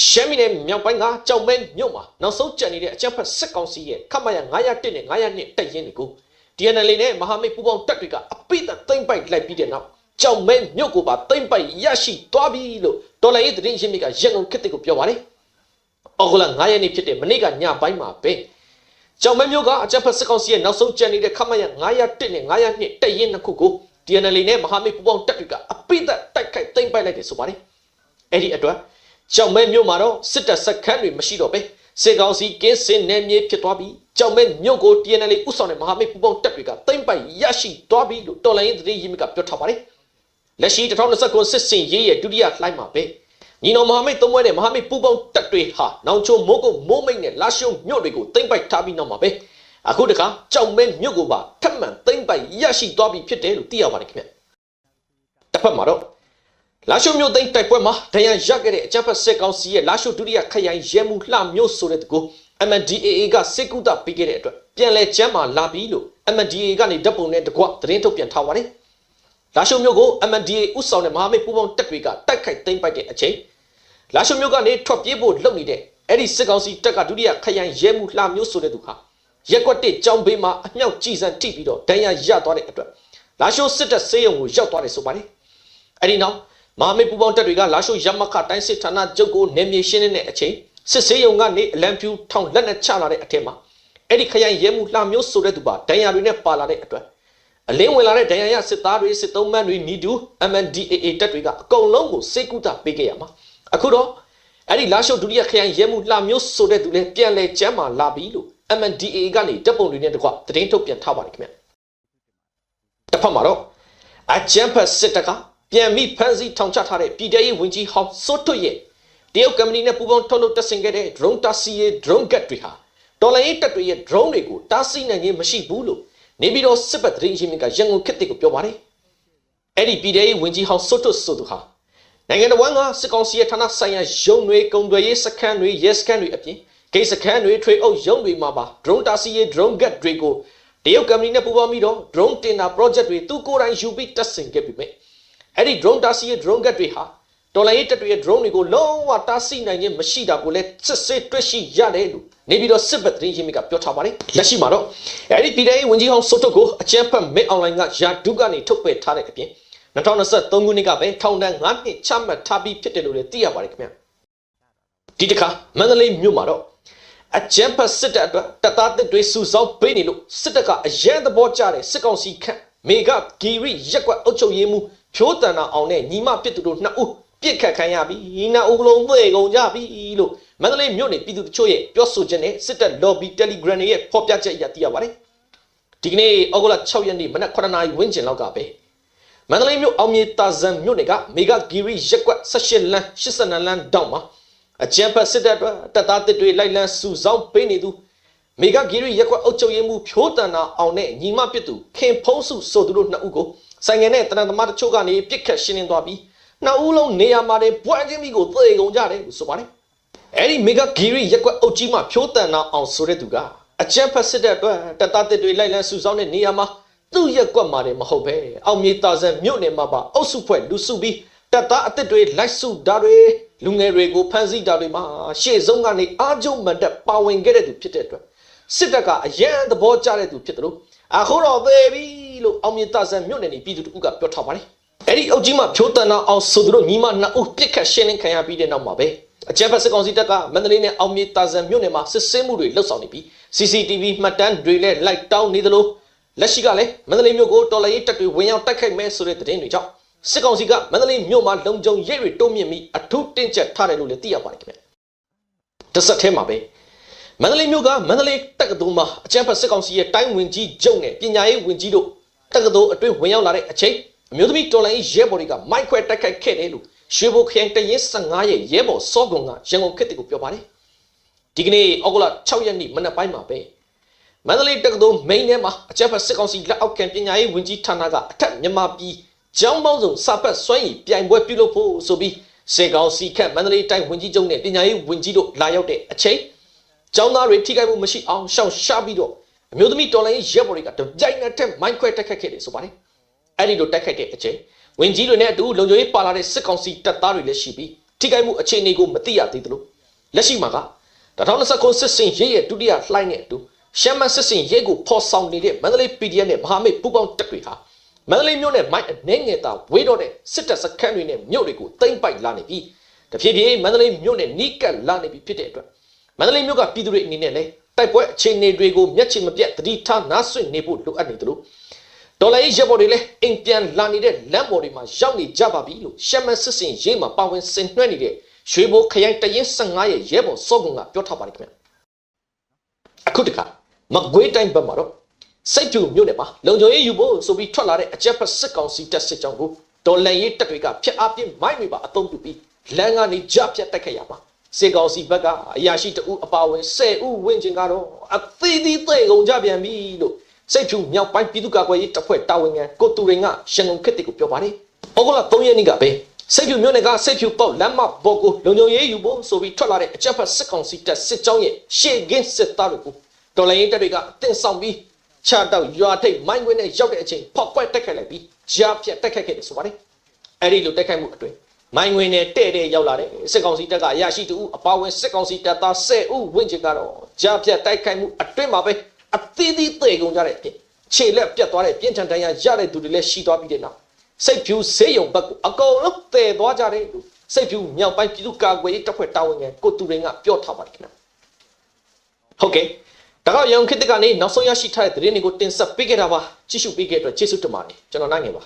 ရှမ်းပြည်နယ်မြောက်ပိုင်းကကြောင်မဲမြို့မှာနောက်ဆုံးကြံနေတဲ့အကြမ်းဖက်စစ်ကောင်စီရဲ့ခမရ901နဲ့902တိုက်ရင်တွေကို DNL နဲ့မဟာမိတ်ပူးပေါင်းတပ်တွေကအပိသက်သိမ့်ပိုက်လိုက်ပြီးတဲ့နောက်ကြောင်မဲမြို့ကိုပါသိမ့်ပိုက်ရရှိသွားပြီလို့ဒေါ်လာရေးသတင်းရင်းမြစ်ကရန်ကုန်ခေတ်ကိုပြောပါတယ်။အော်ဂလ9ရက်နေ့ဖြစ်တဲ့မနေ့ကညပိုင်းမှာပဲကြောင်မဲမြို့ကအကြမ်းဖက်စစ်ကောင်စီရဲ့နောက်ဆုံးကြံနေတဲ့ခမရ901နဲ့902တိုက်ရင်နှစ်ခုကို DNL နဲ့မဟာမိတ်ပူးပေါင်းတပ်တွေကအပိသက်တိုက်ခိုက်သိမ့်ပိုက်လိုက်တယ်ဆိုပါတယ်။အဲ့ဒီအတွက် ကြောင်မဲမြို့မှာတော့စစ်တပ်စခန်းတွေမရှိတော့ပဲစေကောင်စီကင်းစင်နယ်မြေဖြစ်သွားပြီးကြောင်မဲမြို့ကို TNL ဥဆောင်တဲ့မဟာမိတ်ပူးပေါင်းတပ်တွေကတိမ့်ပိုက်ရရှိသွားပြီလို့တော်လိုင်းရေးသတင်းရင်းမြစ်ကပြောထားပါတယ်လက်ရှိ2029စစ်စင်ရေးရဲ့ဒုတိယလှိုင်းမှာပဲညီတော်မဟာမိတ်သုံးဘွဲနဲ့မဟာမိတ်ပူးပေါင်းတပ်တွေဟာနောင်ချုံမိုးကုတ်မိုးမိတ်နဲ့လာရှုံမြို့တွေကိုတိမ့်ပိုက်ထားပြီးနောက်မှာပဲအခုတခါကြောင်မဲမြို့ကိုပါထပ်မံတိမ့်ပိုက်ရရှိသွားပြီဖြစ်တယ်လို့သိရပါတယ်ခင်ဗျတစ်ဖက်မှာတော့ လာရှုမြို့သိမ်းတိုက်ပွဲမှာဒဏ်ရာရခဲ့တဲ့အကြမ်းဖက်စစ်ကောင်စီရဲ့လာရှုဒုတိယခရိုင်ရဲမှုလှမျိုးဆိုတဲ့တကူ MNDAA ကစစ်ကူတာပေးခဲ့တဲ့အတွက်ပြန်လဲကျမ်းမာလာပြီလို့ MNDAA ကနေဓာတ်ပုံနဲ့တကွသတင်းထုတ်ပြန်ထားပါတယ်။လာရှုမြို့ကို MNDAA ဥဆောင်တဲ့မဟာမိတ်ပူးပေါင်းတပ်တွေကတိုက်ခိုက်သိမ်းပိုက်တဲ့အချိန်လာရှုမြို့ကနေထွက်ပြေးဖို့လုပ်နေတဲ့အဲ့ဒီစစ်ကောင်စီတပ်ကဒုတိယခရိုင်ရဲမှုလှမျိုးဆိုတဲ့သူဟာရက်ကွက်တစ်ကြောင်ဘေးမှာအမြောက်ကြီးစံထိပြီးတော့ဒဏ်ရာရသွားတဲ့အတွက်လာရှုစစ်တပ်ဆေးရုံကိုရောက်သွားတယ်ဆိုပါတယ်။အဲ့ဒီနောက် မဟာမိတ်ပူပေါင်းတပ်တွေကလာရှိုရမခတိုင်းစစ်ဌာနချုပ်ကိုနေမြေရှင်းနေတဲ့အချိန်စစ်ဆေးရုံကနေအလံဖြူထောင်လက်နဲ့ချလာတဲ့အထက်မှာအဲ့ဒီခရိုင်ရဲမှုလှမျိုးဆိုတဲ့သူပါဒဏ်ရာတွေနဲ့ပါလာတဲ့အတွက်အလင်းဝင်လာတဲ့ဒဏ်ရာရစစ်သားတွေစစ်သုံးမန်းတွေနီတူ MNDAA တပ်တွေကအကုန်လုံးကိုစိတ်ကူတာပေးခဲ့ရမှာအခုတော့အဲ့ဒီလာရှိုဒုတိယခရိုင်ရဲမှုလှမျိုးဆိုတဲ့သူလည်းပြန်လဲကျမ်းမာလာပြီလို့ MNDAA ကနေတပ်ပုံတွေနဲ့တကွသတင်းထုတ်ပြန်ထားပါတယ်ခင်ဗျတစ်ဖက်မှာတော့အကြမ်းဖက်စစ်တပ်က ပြန်ပြီးဖမ်းဆီးထောင်ချထားတဲ့ပြည်ထရေးဝန်ကြီးဟောင်းစိုးထွတ်ရဲ့တရုတ်ကုမ္ပဏီနဲ့ပူးပေါင်းထုတ်လုပ်တပ်ဆင်ခဲ့တဲ့ drone တာစီရဲ့ drone gat တွေဟာတော်လိုင်းရေးတပ်တွေရဲ့ drone တွေကိုတားဆီးနိုင်ခြင်းမရှိဘူးလို့နေပြည်တော်စစ်ပတ်သတင်းရင်းမြစ်ကရန်ကုန်ခေတ်ကိုပြောပါတယ်။အဲ့ဒီပြည်ထရေးဝန်ကြီးဟောင်းစိုးထွတ်ဆိုသူဟာနိုင်ငံတော်ဝန်ကစစ်ကောင်စီရဲ့ဌာနဆိုင်ရာရုံးတွေကုန်သွယ်ရေးစခန်းတွေရဲစခန်းတွေအပြင်ဂိတ်စခန်းတွေထွေအုပ်ရုံးတွေမှာပါ drone တာစီရဲ့ drone gat တွေကိုတရုတ်ကုမ္ပဏီနဲ့ပူးပေါင်းပြီးတော့ drone တင်တာ project တွေသူကိုယ်တိုင်ယူပြီးတက်ဆင်ခဲ့ပြီမဲ့ အဲ့ဒီ drone တားဆီးရဲ့ drone ကတ်တွေဟာတော်လိုင်းရေးတပ်တွေရဲ့ drone တွေကိုလုံးဝတားဆီးနိုင်ခြင်းမရှိတာကိုလည်းစစ်ဆေးတွေ့ရှိရတယ်လို့နေပြီးတော့စစ်ဘက်သတင်းရင်းမြစ်ကပြောထားပါတယ်လက်ရှိမှာတော့အဲ့ဒီပြည်ထောင်ဝင်ကြီးဟောင်းစိုးတုတ်ကိုအကြမ်းဖက်မစ်အွန်လိုင်းကယာဒုကနေထုတ်ပယ်ထားတဲ့အပြင်2023ခုနှစ်ကပဲထောင်ဒဏ်9နှစ်ချမှတ်ထားပြီးဖြစ်တယ်လို့လည်းသိရပါတယ်ခင်ဗျဒီတစ်ခါမန္တလေးမြို့မှာတော့အကြမ်းဖက်စစ်တပ်အတွက်တပ်သားတစ်တွေစုဆောင်းပေးနေလို့စစ်တပ်ကအရန်သဘောကျတဲ့စစ်ကောင်စီခန့်မေဂဂီရီရက်ကွက်အုပ်ချုပ်ရေးမှု ဖြိုးတန်တာအောင်နဲ့ညီမပြစ်သူတို့နှစ်ဦးပြစ်ခတ်ခံရပြီနှစ်ဦးလုံးသွေကုန်ကြပြီလို့မန္တလေးမြို့နယ်ပြည်သူတချို့ရဲ့ပြောဆိုချက်နဲ့စစ်တပ် lobby telegram ရဲ့ဖော်ပြချက်အရသိရပါတယ်ဒီကနေ့ဩဂုတ်လ6ရက်နေ့မနက်9:00နာရီဝန်းကျင်လောက်ကပဲမန္တလေးမြို့အောင်မြေတာဇန်မြို့နယ်ကမေဂဂီရီရက်ကွက်18လမ်း82လမ်းတောင်မှာအကြံဖတ်စစ်တပ်အတွက်တပ်သားတစ်တွေလိုက်လံစုဆောင်းပေးနေသူမေဂဂီရီရက်ကွက်အုပ်ချုပ်ရေးမှုဖြိုးတန်တာအောင်နဲ့ညီမပြစ်သူခင်ဖုံးစုဆိုသူတို့နှစ်ဦးကို ဆိုင်ငယ်နဲ့တရံသမားတချို့ကနေပြစ်ခတ်ရှင်းလင်းသွားပြီးနှစ်ဦးလုံးနေရာမှာတင်ပွားချင်းမိကိုသေကုန်ကြတယ်လို့ဆိုပါတယ်အဲ့ဒီမေဂဂီရီရက်ကွက်အုပ်ကြီးမှဖြိုးတန်တာအောင်ဆိုတဲ့သူကအကြံဖတ်စစ်တပ်အတွက်တပ်သားတစ်တွေလိုက်လံစုဆောင်းတဲ့နေရာမှာသူ့ရက်ကွက်မှာတယ်မဟုတ်ပဲအောင်မြေတာဆန်မြို့နယ်မှာပါအုပ်စုဖွဲ့လူစုပြီးတပ်သားအစ်စ်တွေလိုက်စုတာတွေလူငယ်တွေကိုဖမ်းဆီးတာတွေမှာရှေ့ဆုံးကနေအားကျုံမန်တက်ပါဝင်ခဲ့တဲ့သူဖြစ်တဲ့အတွက်စစ်တပ်ကအရန်သဘောကျတဲ့သူဖြစ်တယ်လို့ အခုတော့သေပြီလို့အောင်မြေတာဆန်မြို့နယ်နေပြည်သူတို့ကပြောထားပါတယ်အဲ့ဒီအုပ်ကြီးမှဖြိုးတန်အောင်အောင်ဆိုသူတို့ညီမနှစ်ဦးပြစ်ခတ်ရှင်းလင်းခံရပြီးတဲ့နောက်မှာပဲအကြမ်းဖက်စစ်ကောင်စီတပ်ကမန္တလေးနဲ့အောင်မြေတာဆန်မြို့နယ်မှာစစ်ဆေးမှုတွေလှုပ်ဆောင်နေပြီး CCTV မှတ်တမ်းတွေလည်းလိုက်တောင်းနေသလိုလက်ရှိကလည်းမန္တလေးမြို့ကိုတော်လှန်ရေးတပ်တွေဝင်ရောက်တိုက်ခိုက်မဲဆိုတဲ့သတင်းတွေကြောင့်စစ်ကောင်စီကမန္တလေးမြို့မှာလုံခြုံရေးတွေတိုးမြင့်ပြီးအထူးတင်းကျပ်ထားတယ်လို့လည်းသိရပါတယ်ခင်ဗျတစ်ဆက်တည်းမှာပဲ မန္တလေးမြို့ကမန္တလေးတက္ကသိုလ်မှာအကြမ်းဖက်စစ်ကောင်စီရဲ့တိုင်းဝင်ကြီးကျုံနဲ့ပညာရေးဝင်ကြီးတို့တက္ကသိုလ်အတွင်းဝင်ရောက်လာတဲ့အချိန်အမျိုးသမီးတော်လိုင်းရဲဘော်တွေကမိုက်ခွဲတိုက်ခိုက်ခဲ့တယ်လို့ရွှေဘိုခရိုင်တရင်15ရဲ့ရဲဘော်စောကွန်ကရန်ကုန်ခေတ်ကိုပြောပါတယ်ဒီကနေ့ဩဂုတ်လ6ရက်နေ့မနက်ပိုင်းမှာပဲမန္တလေးတက္ကသိုလ်မိန်းထဲမှာအကြမ်းဖက်စစ်ကောင်စီလက်အောက်ခံပညာရေးဝင်ကြီးဌာနကအထက်မြန်မာပြည်ကျောင်းပေါင်းစုံစာပတ်စွမ်းရည်ပြိုင်ပွဲပြုလုပ်ဖို့ဆိုပြီးစေကောင်စီခန့်မန္တလေးတိုင်းဝင်ကြီးချုပ်နဲ့ပညာရေးဝင်ကြီးတို့လာရောက်တဲ့အချိန် ကျောင်းသားတွေထိခိုက်မှုမရှိအောင်ရှောင်ရှားပြီးတော့အမျိုးသမီးတော်လိုင်းရဲဘော်တွေကတပြိုင်နက်တည်းမိုင်းခွဲတက်ခတ်ခဲ့တယ်ဆိုပါတယ်အဲ့ဒီလိုတက်ခတ်တဲ့အချိန်ဝင်ကြီးတွေနဲ့အတူလုံခြုံရေးပါလာတဲ့စစ်ကောင်စီတပ်သားတွေလည်းရှိပြီးထိခိုက်မှုအခြေအနေကိုမသိရသေးသလိုလက်ရှိမှာက2029စစ်စင်ရေးရဲ့ဒုတိယလှိုင်းနဲ့အတူရှမ်းမစစ်စင်ရေးကိုဖော်ဆောင်နေတဲ့မန္တလေး PDF နဲ့မဟာမိတ်ပူးပေါင်းတပ်တွေဟာမန္တလေးမြို့နဲ့မိုက်အနေငယ်တာဝေးတော့တဲ့စစ်တပ်စခန်းတွေနဲ့မြို့တွေကိုတိမ့်ပိုက်လာနေပြီးတဖြည်းဖြည်းမန္တလေးမြို့နဲ့နီးကပ်လာနေပြီဖြစ်တဲ့အတွက် မန္တလေးမြို့ကပြည်သူတွေအနေနဲ့လည်းတိုက်ပွဲအခြေအနေတွေကိုမျက်ခြေမပြတ်သတိထားနားဆွင့်နေဖို့လိုအပ်နေတယ်လို့ဒေါ်လာရေးရပ်ဘော်တွေလည်းအိမ်ပြန်လာနေတဲ့လမ်းပေါ်တွေမှာရောက်နေကြပါပြီလို့ရှမ်းမစစ်စင်ရေးမှာပါဝင်ဆင်နွှဲနေတဲ့ရွှေဘိုခရိုင်တရင်15ရဲ့ရဲဘော်စောကွန်ကပြောထားပါတယ်ခင်ဗျအခုတခါမကွေးတိုင်းဘက်မှာတော့စိတ်ဖြူမြို့နယ်မှာလုံခြုံရေးယူဖို့ဆိုပြီးထွက်လာတဲ့အကြက်ဖက်စစ်ကောင်စီတပ်စစ်ကြောင်းကိုဒေါ်လာရေးတပ်တွေကဖျက်အပြစ်မိုင်းတွေပါအသုံးပြုပြီးလမ်းကနေကြဖြတ်တိုက်ခိုက်ရမှာ စေကောင်စီဘက်ကအရာရှိတအုပ်အပါဝင်10ဦးဝင်းကျင်ကတော့အသေးသေးသေးကုန်ကြပြန်ပြီလို့စိတ်ဖြူမြောက်ပိုင်းပြည်သူ့ကာကွယ်ရေးတပ်ဖွဲ့တာဝန်ခံကိုတူရင်ကရန်ကုန်ခေတ်တစ်ကိုပြောပါတယ်။ဩဂုတ်လ3ရက်နေ့ကပဲစိတ်ဖြူမြို့နယ်ကစိတ်ဖြူပေါက်လမ်းမဘော်ကိုလုံခြုံရေးယူဖို့ဆိုပြီးထွက်လာတဲ့အကြက်ဖက်စစ်ကောင်စီတပ်စစ်ကြောင်းရဲ့ရှေ့ကင်းစစ်သားတွေကိုတော်လိုင်းရေးတပ်တွေကအသင့်ဆောင်ပြီးချတော့ရွာထိပ်မိုင်းခွင်းနဲ့ရောက်တဲ့အချိန်ဖောက်ကွက်တက်ခတ်လိုက်ပြီးကြားပြတ်တက်ခတ်ခဲ့တယ်ဆိုပါတယ်။အဲ့ဒီလိုတက်ခတ်မှုအတွင်း မိုင်းဝင်နဲ့တဲ့တဲ့ရောက်လာတဲ့စစ်ကောင်စီတပ်ကအရာရှိတူအပါဝင်စစ်ကောင်စီတပ်သား10ဦးဝင့်ချင်ကတော့ကြားပြတ်တိုက်ခိုက်မှုအတွင်းမှာပဲအသေးသေးသေကုန်ကြတဲ့အဖြစ်ခြေလက်ပြတ်သွားတဲ့ပြင်းထန်တရားရတဲ့သူတွေလည်းရှိသွားပြီးတဲ့နောက်စိတ်ဖြူဆေးရုံဘက်ကိုအကုန်လုံးတည်သွားကြတယ်လို့စိတ်ဖြူမြောက်ပိုင်းပြည်သူ့ကာကွယ်ရေးတပ်ဖွဲ့တာဝန်ခံကိုတူရင်ကပြောထားပါတယ်ခင်ဗျဟုတ်ကဲ့ဒါကတော့ရန်ကုန်ခေတ်ကနေနောက်ဆုံးရရှိထားတဲ့သတင်းတွေကိုတင်ဆက်ပေးခဲ့တာပါကြည့်ရှုပေးခဲ့တဲ့အတွက်ကျေးဇူးတင်ပါတယ်ကျွန်တော်နိုင်ငယ်ပါ